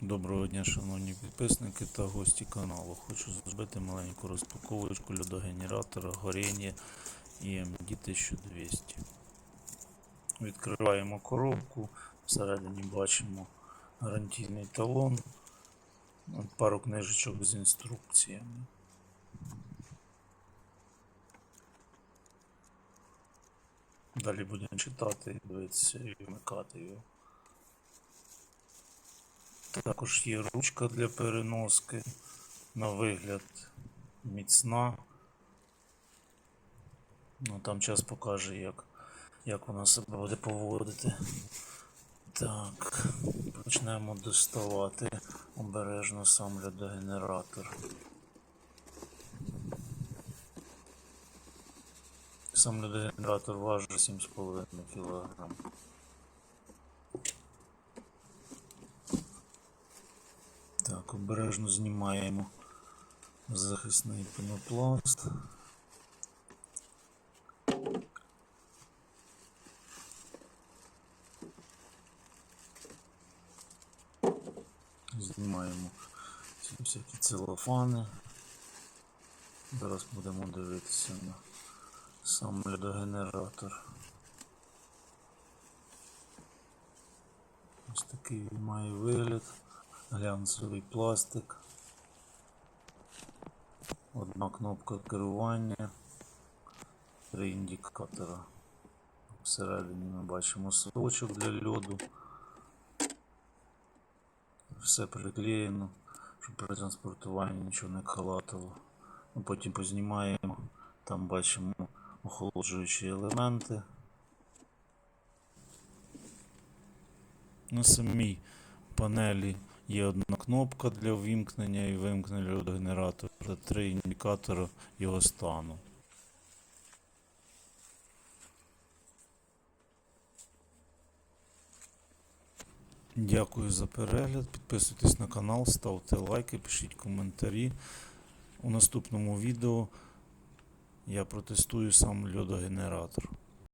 Доброго дня, шановні підписники та гості каналу. Хочу зробити маленьку розпаковочку льодогенератора горіння EMD 1200. Відкриваємо коробку, всередині бачимо гарантійний талон, пару книжечок з інструкціями. Далі будемо читати, дивитися і вмикати його. Також є ручка для переноски. На вигляд міцна. Ну там час покаже, як, як вона себе буде поводити. Так, почнемо доставати обережно сам льодогенератор. Сам льодогенератор важить 7,5 кг. Так, обережно знімаємо захисний пенопласт. Знімаємо ці всякі целофани. Зараз будемо дивитися на сам льодогенератор. Ось такий він має вигляд глянцевий пластик, одна кнопка керування, три індикатора. Всередині ми бачимо сочок для льоду. Все приклеєно, щоб при транспортуванні нічого не халатило. Ну, потім познімаємо, там бачимо охолоджуючі елементи. На самій панелі є одна кнопка для ввімкнення і вимкнення льодогенератора та три індикатори його стану. Дякую за перегляд. Підписуйтесь на канал, ставте лайки, пишіть коментарі. У наступному відео я протестую сам льодогенератор.